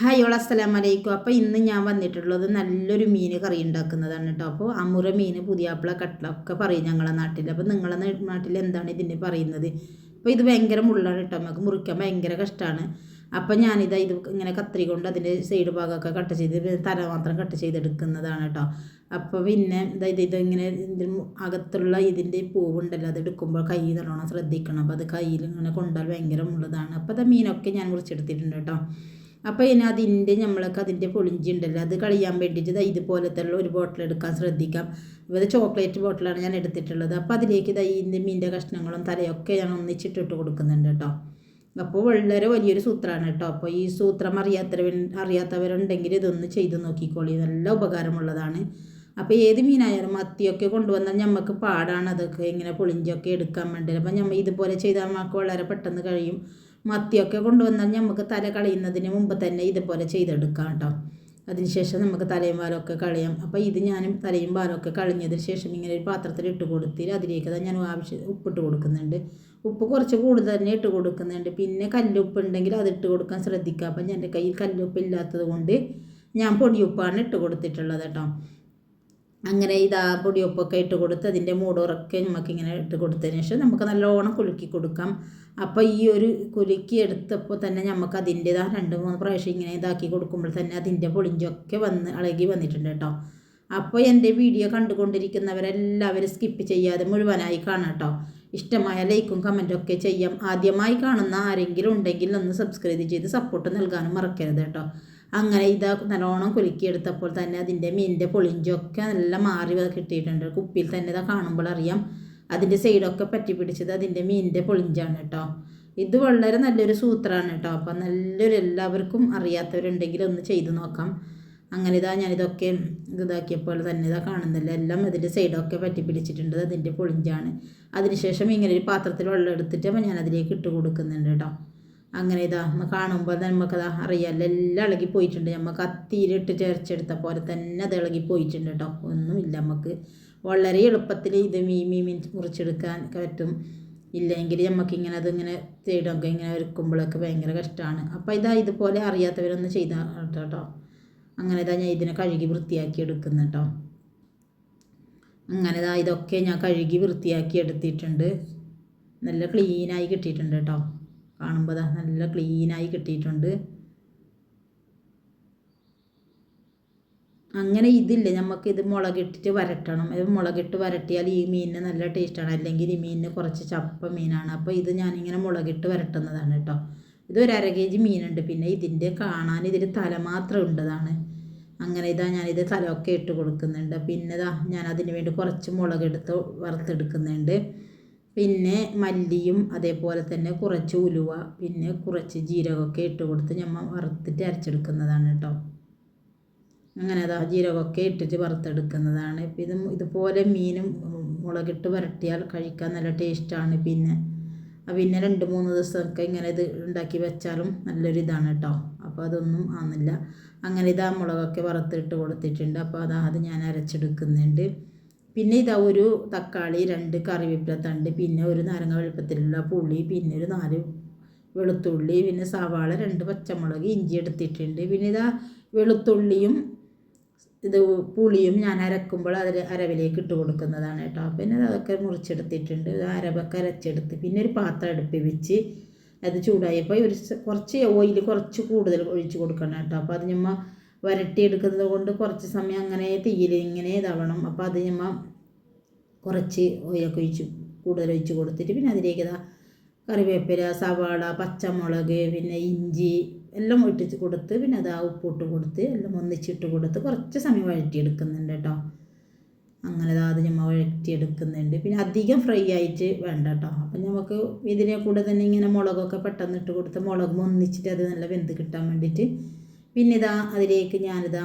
Hi all അസ്സലാം വലൈക്കും അപ്പോൾ ഇന്ന് ഞാൻ വന്നിട്ടുള്ളത് നല്ലൊരു മീൻ കറി ഉണ്ടാക്കുന്നതാണ് കേട്ടോ. അപ്പോൾ അമുറ മീൻ പുതിയാപ്പിള കട്ട്ല ഒക്കെ പറയും ഞങ്ങളുടെ നാട്ടിൽ അപ്പോൾ നിങ്ങളുടെ നാട്ടിൽ എന്താണ് ഇതിന് പറയുന്നത്? അപ്പോൾ ഇത് ഭയങ്കര മുള്ളാണ് കേട്ടോ. നമുക്ക് മുറിക്കാൻ ഭയങ്കര കഷ്ടമാണ് അപ്പോൾ ഞാനിത് ഇത് ഇങ്ങനെ കത്രി കൊണ്ട് അതിന്റെ സൈഡ് ഭാഗമൊക്കെ കട്ട് ചെയ്ത് തല മാത്രം കട്ട് ചെയ്തെടുക്കുന്നതാണ് കേട്ടോ. അപ്പോൾ പിന്നെ ഇതായത് ഇതിങ്ങനെ അകത്തുള്ള ഇതിന്റെ പൂവുണ്ടല്ലോ അത് എടുക്കുമ്പോൾ കൈ നല്ലോണം ശ്രദ്ധിക്കണം. അപ്പോൾ അത് കയ്യിൽ ഇങ്ങനെ കൊണ്ടാൽ ഭയങ്കര മുള്ളതാണ്. അപ്പോൾ അത് മീനൊക്കെ ഞാൻ മുറിച്ചെടുത്തിട്ടുണ്ട് കേട്ടോ. അപ്പോൾ ഇനി അതിന്റെ നമ്മൾക്ക് അതിന്റെ പൊളിഞ്ചി ഉണ്ടല്ലോ അത് കളയാൻ വേണ്ടിയിട്ട് ഇതുപോലത്തെ ഒരു ബോട്ടിൽ എടുക്കാൻ ശ്രദ്ധിക്കാം. ഇത് ചോക്ലേറ്റ് ബോട്ടിലാണ് ഞാൻ എടുത്തിട്ടുള്ളത്. അപ്പോൾ അതിലേക്ക് ദാ ഇതിന്റെ മീന്റെ കഷ്ണങ്ങളും തലയൊക്കെ ഞാൻ ഒന്നിച്ചിട്ടിട്ട് കൊടുക്കുന്നുണ്ട് കേട്ടോ. അപ്പോൾ വളരെ വലിയൊരു സൂത്രമാണ് കേട്ടോ. അപ്പോൾ ഈ സൂത്രം അറിയാത്തവർ അറിയാത്തവരുണ്ടെങ്കിൽ ഇതൊന്ന് ചെയ്ത് നോക്കിക്കോളി. നല്ല ഉപകാരമുള്ളതാണ്. അപ്പോൾ ഏത് മീനായാലും മത്തിയൊക്കെ കൊണ്ടുവന്നാൽ നമുക്ക് പാടാണ് അതൊക്കെ ഇങ്ങനെ പൊളിഞ്ചൊക്കെ എടുക്കാൻ വേണ്ടി അപ്പോൾ നമ്മൾ ഇതുപോലെ ചെയ്താൽ നമുക്ക് വളരെ പെട്ടെന്ന് കഴിയും. മത്തിയൊക്കെ കൊണ്ടുവന്നാൽ നമുക്ക് തല കളയുന്നതിന് മുമ്പ് തന്നെ ഇതുപോലെ ചെയ്തെടുക്കാം കേട്ടോ അതിനുശേഷം നമുക്ക് തലയും വാലൊക്കെ കളയാം. അപ്പോൾ ഇത് ഞാൻ തലയും വാലൊക്കെ കളഞ്ഞതിന് ശേഷം ഇങ്ങനെ ഒരു പാത്രത്തിൽ ഇട്ട് കൊടുത്തിട്ട് അതിലേക്ക് ഞാൻ ആവശ്യം ഉപ്പിട്ട് കൊടുക്കുന്നുണ്ട്. ഉപ്പ് കുറച്ച് കൂടുതൽ തന്നെ ഇട്ട് കൊടുക്കുന്നുണ്ട്. പിന്നെ കല്ലുപ്പ് ഉണ്ടെങ്കിൽ അത് ഇട്ട് കൊടുക്കാൻ ശ്രദ്ധിക്കുക. അപ്പം എന്റെ കയ്യിൽ കല്ലുപ്പ് ഇല്ലാത്തത് കൊണ്ട് ഞാൻ പൊടിയുപ്പാണ് ഇട്ട് കൊടുത്തിട്ടുള്ളത് കേട്ടോ അങ്ങനെ ഇതാ പൊടിയൊപ്പൊക്കെ ഇട്ട് കൊടുത്ത് അതിന്റെ മൂടോറൊക്കെ നമുക്കിങ്ങനെ ഇട്ട് കൊടുത്തതിന് ശേഷം നമുക്ക് നല്ലോണം കുലുക്കി കൊടുക്കാം. അപ്പോൾ ഈ ഒരു കുലുക്കി എടുത്തപ്പോൾ തന്നെ നമുക്ക് അതിന്റെതാ രണ്ട് മൂന്ന് പ്രാവശ്യം ഇങ്ങനെ ഇതാക്കി കൊടുക്കുമ്പോൾ തന്നെ അതിന്റെ പൊളിഞ്ചൊക്കെ വന്ന് ഇളകി വന്നിട്ടുണ്ട് കേട്ടോ. അപ്പോൾ എന്റെ വീഡിയോ കണ്ടുകൊണ്ടിരിക്കുന്നവരെല്ലാവരും സ്കിപ്പ് ചെയ്യാതെ മുഴുവനായി കാണാം കേട്ടോ. ഇഷ്ടമായ ലൈക്കും കമന്റും ഒക്കെ ചെയ്യാം. ആദ്യമായി കാണുന്ന ആരെങ്കിലും ഉണ്ടെങ്കിൽ ഒന്ന് സബ്സ്ക്രൈബ് ചെയ്ത് സപ്പോർട്ട് നൽകാനും മറക്കരുത് കേട്ടോ. അങ്ങനെ ഇതാ നല്ലോണം കുലുക്കിയെടുത്തപ്പോൾ തന്നെ അതിന്റെ മീനിന്റെ പൊളിഞ്ചൊക്കെ നല്ല മാറി കിട്ടിയിട്ടുണ്ട്. കുപ്പിയിൽ തന്നെ ഇതാ കാണുമ്പോൾ അറിയാം. അതിന്റെ സൈഡൊക്കെ പറ്റി പിടിച്ചത് അതിന്റെ മീനിന്റെ പൊളിഞ്ചാണ് കേട്ടോ. ഇത് വളരെ നല്ലൊരു സൂത്രമാണ് കേട്ടോ. അപ്പം നല്ലൊരു എല്ലാവർക്കും അറിയാത്തവരുണ്ടെങ്കിൽ ഒന്ന് ചെയ്ത് നോക്കാം. അങ്ങനെ ഇതാ ഞാനിതൊക്കെ ഇതാക്കിയപ്പോൾ തന്നെ ഇതാ കാണുന്നില്ല. എല്ലാം അതിന്റെ സൈഡൊക്കെ പറ്റി പിടിച്ചിട്ടുണ്ട്. അതിന്റെ പൊളിഞ്ചാണ്. അതിനുശേഷം ഇങ്ങനെ ഒരു പാത്രത്തിൽ വെള്ളം എടുത്തിട്ട് ഞാൻ അതിലേക്ക് ഇട്ട് കൊടുക്കുന്നുണ്ട് കേട്ടോ. അങ്ങനെ ഇതാ കാണുമ്പോൾ തന്നെ നമുക്കത് അറിയാമല്ലോ എല്ലാം ഇളകി പോയിട്ടുണ്ട്. നമുക്ക് അത്തിയിലിട്ട് ചേർച്ചെടുത്ത പോലെ തന്നെ അത് ഇളകി പോയിട്ടുണ്ട് കേട്ടോ ഒന്നുമില്ല നമുക്ക് വളരെ എളുപ്പത്തിൽ ഇത് മീൻ മീൻ മീൻ മുറിച്ചെടുക്കാൻ പറ്റും. ഇല്ലെങ്കിൽ നമുക്കിങ്ങനെ അതിങ്ങനെ തേടൊക്കെ ഇങ്ങനെ ഒരുക്കുമ്പോഴൊക്കെ ഭയങ്കര കഷ്ടമാണ് അപ്പോൾ ഇതാ ഇതുപോലെ അറിയാത്തവരൊന്ന് ചെയ്താൽ കേട്ടോ അങ്ങനെ ഇതാ ഞാൻ ഇതിനെ കഴുകി വൃത്തിയാക്കി എടുക്കുന്നു കേട്ടോ അങ്ങനെ ഇതാ ഇതൊക്കെ ഞാൻ കഴുകി വൃത്തിയാക്കി എടുത്തിട്ടുണ്ട്. നല്ല ക്ലീനായി കിട്ടിയിട്ടുണ്ട് കേട്ടോ കാണുമ്പോൾ അത് നല്ല ക്ലീനായി കിട്ടിയിട്ടുണ്ട്. അങ്ങനെ ഇതില്ല നമുക്ക് ഇത് മുളകിട്ടിട്ട് വരട്ടണം. മുളകിട്ട് വരട്ടിയാൽ ഈ മീനിന് നല്ല ടേസ്റ്റാണ് അല്ലെങ്കിൽ ഈ മീനിന് കുറച്ച് ചപ്പ മീനാണ്. അപ്പോൾ ഇത് ഞാനിങ്ങനെ മുളകിട്ട് വരട്ടുന്നതാണ് കേട്ടോ ഇത് ഒരു അര കെ ജി മീനുണ്ട്. പിന്നെ ഇതിന്റെ കാണാൻ ഇതിൽ തല മാത്രം ഉണ്ടതാണ് അങ്ങനെ ഇതാ ഞാനിത് തലമൊക്കെ ഇട്ട് കൊടുക്കുന്നുണ്ട്. പിന്നെ ഇതാ ഞാൻ അതിന് വേണ്ടി കുറച്ച് മുളകെടുത്ത് വറുത്തെടുക്കുന്നുണ്ട്. പിന്നെ മല്ലിയും അതേപോലെ തന്നെ കുറച്ച് ഉലുവ പിന്നെ കുറച്ച് ജീരകമൊക്കെ ഇട്ട് കൊടുത്ത് ഞമ്മ വറുത്തിട്ട് അരച്ചെടുക്കുന്നതാണ് കേട്ടോ. അങ്ങനെ അതാ ജീരകമൊക്കെ ഇട്ടിട്ട് വറുത്തെടുക്കുന്നതാണ്. ഇപ്പം ഇത് ഇതുപോലെ മീനും മുളകിട്ട് വരട്ടിയാൽ കഴിക്കാൻ നല്ല ടേസ്റ്റാണ്. പിന്നെ പിന്നെ രണ്ട് മൂന്ന് ദിവസമൊക്കെ ഇങ്ങനെ ഇത് ഉണ്ടാക്കി വെച്ചാലും നല്ലൊരു ഇതാണ് കേട്ടോ. അപ്പോൾ അതൊന്നും ആവുന്നില്ല. അങ്ങനെ ഇതാ മുളകൊക്കെ വറുത്തിട്ട് കൊടുത്തിട്ടുണ്ട്. അപ്പോൾ അതാ അത് ഞാൻ അരച്ചെടുക്കുന്നുണ്ട്. പിന്നെ ഇതാ ഒരു തക്കാളി രണ്ട് കറിവേപ്പില തണ്ട് പിന്നെ ഒരു നാരങ്ങ വെളുപ്പത്തിലുള്ള പുളി പിന്നെ ഒരു നാല് വെളുത്തുള്ളി പിന്നെ സവാള രണ്ട് പച്ചമുളക് ഇഞ്ചി എടുത്തിട്ടുണ്ട്. പിന്നെ ഇതാ വെളുത്തുള്ളിയും ഇത് പുളിയും ഞാൻ അരക്കുമ്പോൾ അതിൽ അരവിലേക്ക് ഇട്ട് കൊടുക്കുന്നതാണ് കേട്ടോ. പിന്നെ അതൊക്കെ മുറിച്ചെടുത്തിട്ടുണ്ട്. അരവൊക്കെ അരച്ചെടുത്ത് പിന്നെ ഒരു പാത്രം അടുപ്പിൽ വെച്ച് അത് ചൂടായപ്പോൾ ഒരു കുറച്ച് ഓയിൽ കുറച്ച് കൂടുതൽ ഒഴിച്ച് കൊടുക്കണം കേട്ടോ. അപ്പോൾ അത് ഞമ്മ വരട്ടിയെടുക്കുന്നത് കൊണ്ട് കുറച്ച് സമയം അങ്ങനെ തീയിൽ ഇങ്ങനെ ഇതാവണം. അപ്പോൾ അത് ഞമ്മ കുറച്ച് ഓയിലൊക്കെ ഒഴിച്ച് കൂടുതൽ ഒഴിച്ച് കൊടുത്തിട്ട് പിന്നെ അതിലേക്ക് ഇതാ കറിവേപ്പില സവാള പച്ചമുളക് പിന്നെ ഇഞ്ചി എല്ലാം ഒട്ടിച്ച് കൊടുത്ത് പിന്നെ അത് ആ ഉപ്പിട്ട് കൊടുത്ത് എല്ലാം ഒന്നിച്ചിട്ട് കൊടുത്ത് കുറച്ച് സമയം വഴറ്റിയെടുക്കുന്നുണ്ട് കേട്ടോ. അങ്ങനെ അത് നമ്മൾ വഴറ്റിയെടുക്കുന്നുണ്ട്. പിന്നെ അധികം ഫ്രൈ ആയിട്ട് വേണ്ട കേട്ടോ. അപ്പം നമുക്ക് ഇതിനെ കൂടെ തന്നെ ഇങ്ങനെ മുളകൊക്കെ പെട്ടെന്ന് ഇട്ട് കൊടുത്ത് മുളകും ഒന്നിച്ചിട്ട് അത് നല്ല വെന്ത് കിട്ടാൻ വേണ്ടിയിട്ട് പിന്നെ ഇതാ അതിലേക്ക് ഞാനിതാ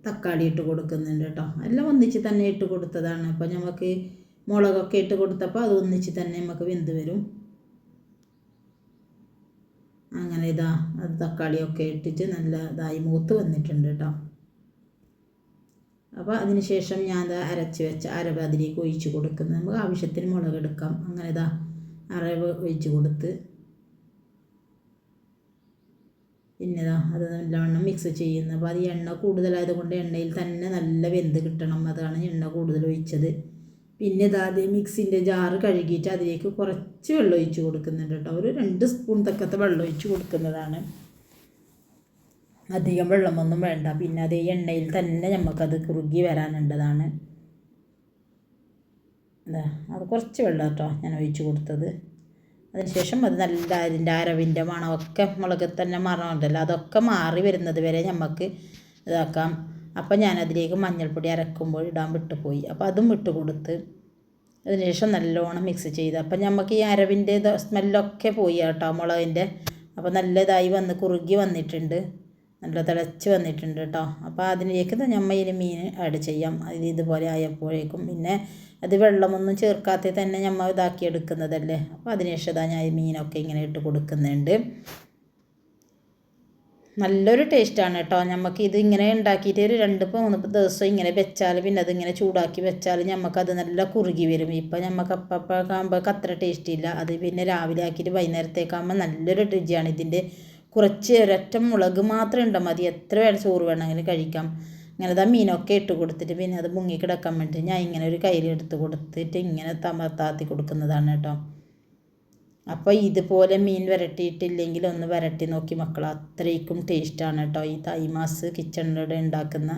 തക്കാളി ഇട്ട് കൊടുക്കുന്നുണ്ട് കേട്ടോ. എല്ലാം ഒന്നിച്ച് തന്നെ ഇട്ട് കൊടുത്തതാണ്. അപ്പോൾ നമുക്ക് മുളകൊക്കെ ഇട്ട് കൊടുത്തപ്പോൾ അത് ഒന്നിച്ച് തന്നെ നമുക്ക് വെന്ത് വരും. അങ്ങനെ ഇതാ അത് തക്കാളിയൊക്കെ ഇട്ടിട്ട് നല്ല ഇതായി മൂത്ത് വന്നിട്ടുണ്ട് കേട്ടോ. അപ്പോൾ അതിന് ശേഷം ഞാൻ അരച്ച് വെച്ച അരവ് അതിലേക്ക് ഒഴിച്ച് കൊടുക്കുന്നത് നമുക്ക് ആവശ്യത്തിന് മുളക് എടുക്കാം. അങ്ങനെ ഇതാ അരവ് ഒഴിച്ച് കൊടുത്ത് പിന്നെ ഇതാ അത് നല്ലവണ്ണം മിക്സ് ചെയ്യുന്നത് അപ്പോൾ അത് എണ്ണ കൂടുതലായത് കൊണ്ട് എണ്ണയിൽ തന്നെ നല്ല വെന്ത് കിട്ടണം. അതാണ് എണ്ണ കൂടുതൽ ഒഴിച്ചത്. പിന്നെ ഇതാ അത് മിക്സിന്റെ ജാറ് കഴുകിയിട്ട് അതിലേക്ക് കുറച്ച് വെള്ളം ഒഴിച്ച് കൊടുക്കുന്നുണ്ട് കേട്ടോ. ഒരു രണ്ട് സ്പൂൺ തക്കത്തെ വെള്ളം ഒഴിച്ച് കൊടുക്കുന്നതാണ്. അധികം വെള്ളമൊന്നും വേണ്ട. പിന്നെ അതേ എണ്ണയിൽ തന്നെ നമുക്കത് കുറുകി വരാനുണ്ടതാണ് അതാ അത് കുറച്ച് വെള്ളം കേട്ടോ ഞാൻ ഒഴിച്ച് കൊടുത്തത്. അതിനുശേഷം അത് നല്ല അതിന്റെ അരവിന്റെ മണമൊക്കെ മുളക് തന്നെ മണമുണ്ടല്ലോ അതൊക്കെ മാറി വരുന്നത് വരെ നമുക്ക് ഇതാക്കാം. അപ്പം ഞാനതിലേക്ക് മഞ്ഞൾപ്പൊടി അരക്കുമ്പോൾ ഇടാൻ വിട്ടുപോയി. അപ്പോൾ അതും വിട്ട് കൊടുത്ത് അതിനുശേഷം നല്ലോണം മിക്സ് ചെയ്ത്. അപ്പം നമുക്ക് ഈ അരവിന്റെ സ്മെല്ലൊക്കെ പോയി കേട്ടോ മുളകിന്റെ. അപ്പോൾ നല്ലതായി വന്ന് കുറുകി വന്നിട്ടുണ്ട്. നല്ല തിളച്ച് വന്നിട്ടുണ്ട് കേട്ടോ അപ്പോൾ അതിലേക്ക് നമ്മൾ ഇനി മീൻ ആഡ് ചെയ്യാം. അത് ഇതുപോലെ ആയപ്പോഴേക്കും പിന്നെ അത് വെള്ളമൊന്നും ചേർക്കാതെ തന്നെ നമ്മൾ ഇതാക്കി എടുക്കുന്നതല്ലേ? അപ്പോൾ അതിനുശേഷം ഇതാ ഞാൻ മീനൊക്കെ ഇങ്ങനെ ഇട്ട് കൊടുക്കുന്നുണ്ട്. നല്ലൊരു ടേസ്റ്റാണ് കേട്ടോ നമുക്ക് ഇത് ഇങ്ങനെ ഉണ്ടാക്കിയിട്ട് ഒരു രണ്ട് മൂന്ന് ദിവസം ഇങ്ങനെ വെച്ചാൽ പിന്നെ അതിങ്ങനെ ചൂടാക്കി വെച്ചാൽ നമുക്കത് നല്ല കുറുകി വരും. ഇപ്പം നമുക്ക് അപ്പം ആകുമ്പോൾ അത്ര ടേസ്റ്റ് ഇല്ല. അത് പിന്നെ രാവിലെ ആക്കിയിട്ട് വൈകുന്നേരത്തേക്കാകുമ്പോൾ നല്ലൊരു രുചിയാണ് ഇതിന്റെ കുറച്ച് ഒരൊറ്റ മുളക് മാത്രം ഇട്ടാൽ മതി. എത്ര വേണം ചോറ് വേണമെങ്കിലും കഴിക്കാം. ഇങ്ങനെ ഇതാ മീനൊക്കെ ഇട്ട് കൊടുത്തിട്ട് പിന്നെ അത് മുങ്ങി കിടക്കാൻ വേണ്ടി ഞാൻ ഇങ്ങനെ ഒരു കയ്യിൽ എടുത്ത് കൊടുത്തിട്ട് ഇങ്ങനെ തമർത്താത്തി കൊടുക്കുന്നതാണ് കേട്ടോ. അപ്പോൾ ഇതുപോലെ മീൻ വരട്ടിയിട്ടില്ലെങ്കിൽ ഒന്ന് വരട്ടി നോക്കി മക്കൾ അത്രയ്ക്കും ടേസ്റ്റാണ് കേട്ടോ. ഈ തൈമാസ് കിച്ചണിലൂടെ ഉണ്ടാക്കുന്ന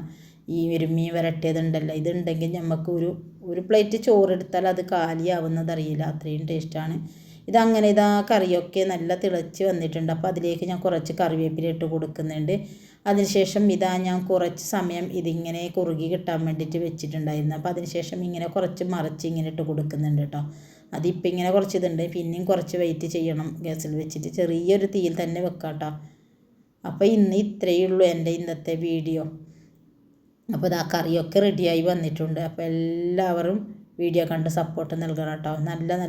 ഈ ഒരു മീൻ വരട്ടിയതുണ്ടല്ലോ. ഇതുണ്ടെങ്കിൽ നമുക്ക് ഒരു ഒരു പ്ലേറ്റ് ചോറെടുത്താൽ അത് കാലിയാവുന്നതറിയില്ല അത്രയും ടേസ്റ്റാണ് ഇതങ്ങനെ ഇതാ കറിയൊക്കെ നല്ല തിളച്ച് വന്നിട്ടുണ്ട്. അപ്പോൾ അതിലേക്ക് ഞാൻ കുറച്ച് കറിവേപ്പില ഇട്ട് കൊടുക്കുന്നുണ്ട്. അതിനുശേഷം ഇതാ ഞാൻ കുറച്ച് സമയം ഇതിങ്ങനെ കുറുകി കിട്ടാൻ വേണ്ടിയിട്ട് വെച്ചിട്ടുണ്ടായിരുന്നു. അപ്പോൾ അതിനുശേഷം ഇങ്ങനെ കുറച്ച് മറിച്ച് ഇങ്ങനെ ഇട്ട് കൊടുക്കുന്നുണ്ട് കേട്ടോ. അതിപ്പോൾ ഇങ്ങനെ കുറച്ച് ഇതുണ്ട് പിന്നെയും കുറച്ച് വെയിറ്റ് ചെയ്യണം. ഗ്യാസിൽ വെച്ചിട്ട് ചെറിയൊരു തീയിൽ തന്നെ വെക്കാം കേട്ടോ. അപ്പോൾ ഇന്ന് ഇത്രയേ ഉള്ളൂ എന്റെ ഇന്നത്തെ വീഡിയോ. അപ്പോൾ ഇതാ കറിയൊക്കെ റെഡിയായി വന്നിട്ടുണ്ട്. അപ്പോൾ എല്ലാവരും വീഡിയോ കണ്ട് സപ്പോർട്ട് നൽകണം കേട്ടോ. നല്ല നല്ല